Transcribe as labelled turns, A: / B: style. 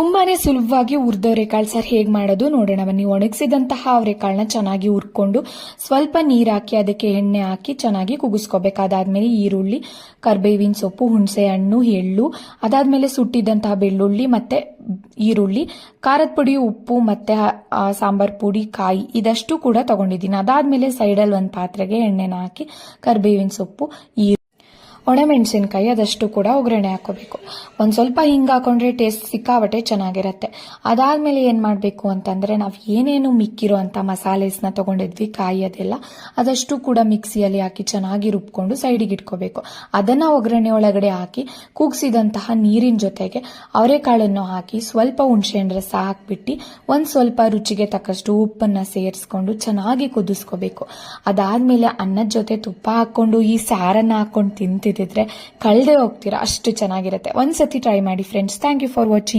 A: ತುಂಬಾನೇ ಸುಲಭವಾಗಿ ಹುರಿದವರೆಕಾಳು ಸರ್ ಹೇಗೆ ಮಾಡೋದು ನೋಡೋಣ. ಬನ್ನಿ, ಒಣಗಿಸಿದಂತಹ ಅವರೆಕಾಳನ್ನ ಚೆನ್ನಾಗಿ ಹುರ್ಕೊಂಡು ಸ್ವಲ್ಪ ನೀರು ಹಾಕಿ ಅದಕ್ಕೆ ಎಣ್ಣೆ ಹಾಕಿ ಚೆನ್ನಾಗಿ ಕುಗಿಸ್ಕೋಬೇಕು ಅದಾದ್ಮೇಲೆ ಈರುಳ್ಳಿ, ಕರ್ಬೇವಿನ ಸೊಪ್ಪು, ಹುಣಸೆ ಹಣ್ಣು, ಎಳ್ಳು, ಅದಾದ್ಮೇಲೆ ಸುಟ್ಟಿದಂತಹ ಬೆಳ್ಳುಳ್ಳಿ ಮತ್ತೆ ಈರುಳ್ಳಿ, ಖಾರದ ಪುಡಿ, ಉಪ್ಪು ಮತ್ತೆ ಸಾಂಬಾರ್ ಪುಡಿ, ಕಾಯಿ ಇದಷ್ಟು ಕೂಡ ತಗೊಂಡಿದ್ದೀನಿ. ಅದಾದ್ಮೇಲೆ ಸೈಡಲ್ಲಿ ಒಂದು ಪಾತ್ರೆಗೆ ಎಣ್ಣೆನ ಹಾಕಿ ಕರ್ಬೇವಿನ ಸೊಪ್ಪು ಈ ಒಣಮೆಣಸಿನ್ಕಾಯಿ ಅದಷ್ಟು ಕೂಡ ಒಗ್ಗರಣೆ ಹಾಕೋಬೇಕು ಒಂದು ಸ್ವಲ್ಪ ಹಿಂಗೆ ಹಾಕೊಂಡ್ರೆ ಟೇಸ್ಟ್ ಸಿಕ್ಕಾಬಟ್ಟೆ ಚೆನ್ನಾಗಿರುತ್ತೆ. ಅದಾದಮೇಲೆ ಏನು ಮಾಡಬೇಕು ಅಂತಂದರೆ ನಾವು ಏನೇನು ಮಿಕ್ಕಿರೋ ಅಂಥ ಮಸಾಲೆಸ್ನ ತೊಗೊಂಡಿದ್ವಿ, ಕಾಯಿ ಅದೆಲ್ಲ, ಅದಷ್ಟು ಕೂಡ ಮಿಕ್ಸಿಯಲ್ಲಿ ಹಾಕಿ ಚೆನ್ನಾಗಿ ರುಬ್ಕೊಂಡು ಸೈಡಿಗೆ ಇಟ್ಕೋಬೇಕು. ಅದನ್ನು ಒಗ್ಗರಣೆ ಒಳಗಡೆ ಹಾಕಿ ಕೂಗಿಸಿದಂತಹ ನೀರಿನ ಜೊತೆಗೆ ಅವರೆಕಾಳನ್ನು ಹಾಕಿ ಸ್ವಲ್ಪ ಹುಣಸೆಹಣ್ಣು ರಸ ಹಾಕಿಬಿಟ್ಟು ಒಂದು ಸ್ವಲ್ಪ ರುಚಿಗೆ ತಕ್ಕಷ್ಟು ಉಪ್ಪನ್ನು ಸೇರಿಸ್ಕೊಂಡು ಚೆನ್ನಾಗಿ ಕುದಿಸ್ಕೋಬೇಕು. ಅದಾದಮೇಲೆ ಅನ್ನದ ಜೊತೆ ತುಪ್ಪ ಹಾಕ್ಕೊಂಡು ಈ ಸಾರನ್ನ ಹಾಕೊಂಡು ತಿಂತಿದ್ರೆ ಕಳ್ದೆ ಹೋಗ್ತೀರಾ ಅಷ್ಟು ಚೆನ್ನಾಗಿರುತ್ತೆ. ಒಂದ್ಸತಿ ಟ್ರೈ ಮಾಡಿ friends thank you for watching